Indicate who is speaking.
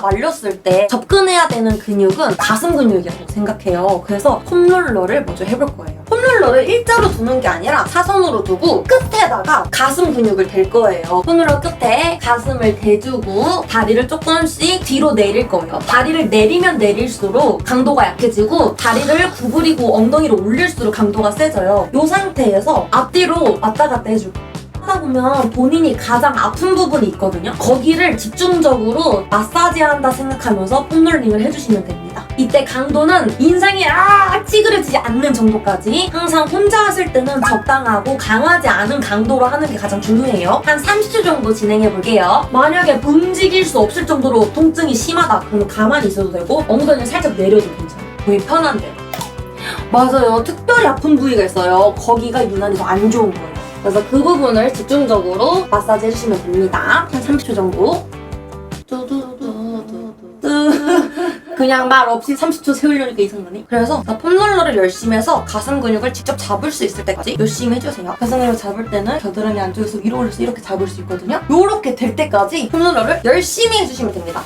Speaker 1: 말렸을 때 접근해야 되는 근육은 가슴 근육이라고 생각해요. 그래서 폼롤러를 먼저 해볼 거예요. 폼롤러를 일자로 두는 게 아니라 사선으로 두고 끝에다가 가슴 근육을 댈 거예요. 폼롤러 끝에 가슴을 대주고 다리를 조금씩 뒤로 내릴 거예요. 다리를 내리면 내릴수록 강도가 약해지고 다리를 구부리고 엉덩이를 올릴수록 강도가 세져요. 이 상태에서 앞뒤로 왔다 갔다 해줄 거예요. 하다 보면 본인이 가장 아픈 부분이 있거든요. 거기를 집중적으로 마사지한다 생각하면서 폼롤링을 해주시면 됩니다. 이때 강도는 인상이 아 찌그러지지 않는 정도까지 항상 혼자 하실 때는 적당하고 강하지 않은 강도로 하는 게 가장 중요해요. 한 30초 정도 진행해 볼게요. 만약에 움직일 수 없을 정도로 통증이 심하다 그러면 가만히 있어도 되고 엉덩이를 살짝 내려도 괜찮아요. 몸이 편한 대로. 맞아요. 특별히 아픈 부위가 있어요. 거기가 유난히 더 안 좋은 거예요. 그래서 그 부분을 집중적으로 마사지 해주시면 됩니다. 한 30초 정도. 그냥 말 없이 30초 세우려니까 이상하네. 그래서 나 폼롤러를 열심히 해서 가슴 근육을 직접 잡을 수 있을 때까지 열심히 해주세요. 가슴 근육 잡을 때는 겨드랑이 안쪽에서 위로 올려서 이렇게 잡을 수 있거든요. 요렇게 될 때까지 폼 롤러를 열심히 해주시면 됩니다.